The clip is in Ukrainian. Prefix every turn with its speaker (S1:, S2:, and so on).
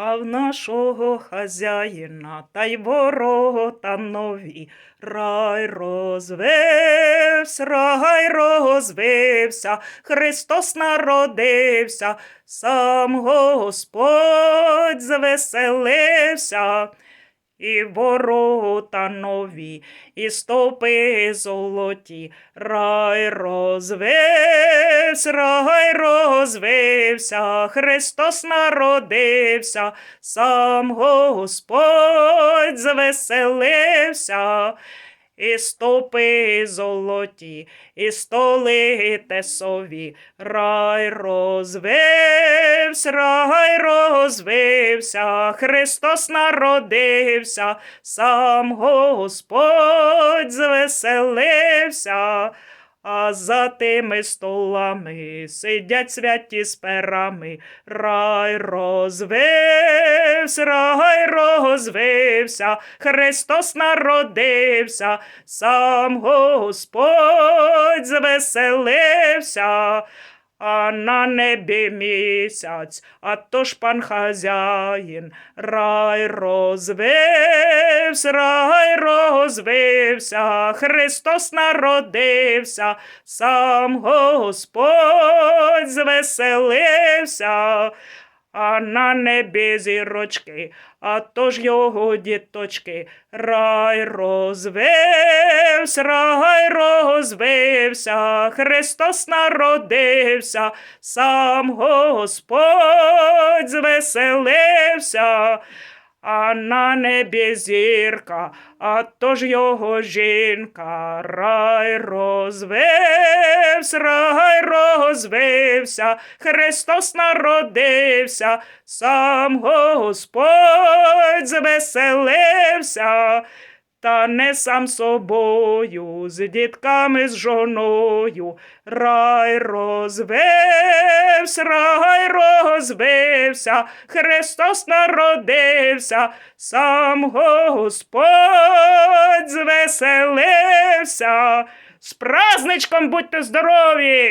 S1: А в нашого хазяїна та й ворота нові. Рай розвився, рай розвився, Христос народився, сам Господь звеселився. І ворота нові, і стовпи золоті, рай розвився, рай розвився, Христос народився, сам Господь звеселився. І стопи золоті, і столи тесові, рай розвився, рай розвився, Христос народився, сам Господь звеселився. А за тими столами сидять святі з перами, рай розвився, рай розвився, Христос народився, сам Господь звеселився. А на небі місяць, а то ж пан хазяїн, рай розвився, рай розвився, Христос народився, сам Господь звеселився. А на небі зірочки, а то ж його діточки, рай розвився, рай розвився, Христос народився, сам Господь звеселився. А на небі зірка, а то ж його жінка, рай розвився, рай розвився, Христос народився, сам Господь звеселився. Та не сам собою, з дітками, з жоною, рай розвився, рай розвився, Христос народився, сам Господь звеселився. З праздничком будьте здорові!